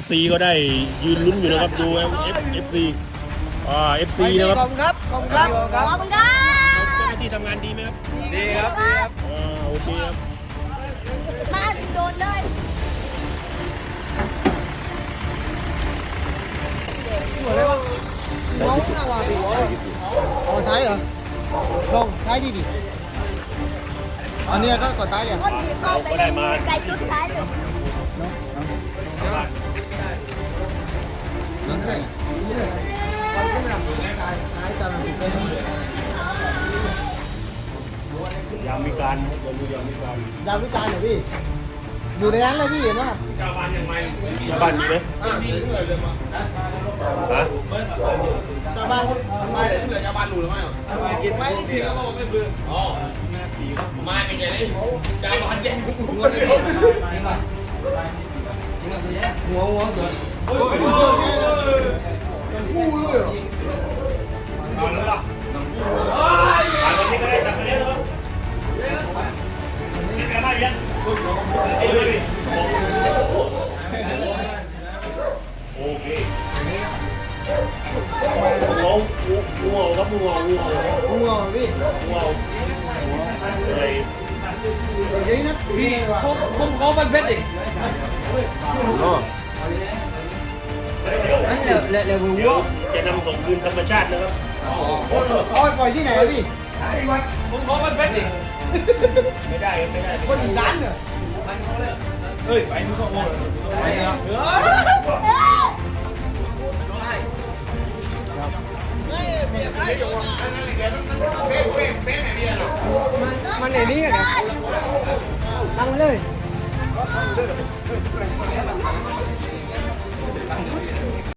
FC ก็ได้ยืนลุ้นอยู่นะครับ ดู F FC อ่า FC นะครับขอบคุณครับขอบคุณครับขอบคุณครัเจ้าหบน้าที่ทำงานดีไหมครับดีครับครับอ่าโอเคครับมาโดนเลยน้องน่าวาบีอ๋อท้ายเหรอลงท้ายดีดิอันเนี้ยก็กดท้ายอย่างก็ถือเข้าไปใจชุดท้ายเลย ยามติดเลยยามวิการยามวิยามวิการยามวิการเหรอพี่ อยู่ในนั้นเลยพี่เห็นไหมชาวบ้านยังไงชาวบ้านมีไหมฮะชาวบ้านชาวบ้านไม่ดีแล้วก็ไม่เบื่ออ๋อมาเป็นไงจานวันแย่งหัวเลยหัวหัว โอเคงูงูงูครับงูงูคู่เหรอพี่งูอะไรเดี๋ยวนี้นะพี่ว่ะผมผมขอมันเพชรอีกเดี๋ยวเดี๋ยวจะนำส่งคืนธรรมชาตินะครับโอ้ยปล่อยที่ไหนอะพี่ผมขอมันเพชรอีกไม่ได้ไม่ได้คนอีสานเหรอเฮ้ยไปนู่นก็โอ้ยไปแล้ว มันไหนนี่กันตั้งเลย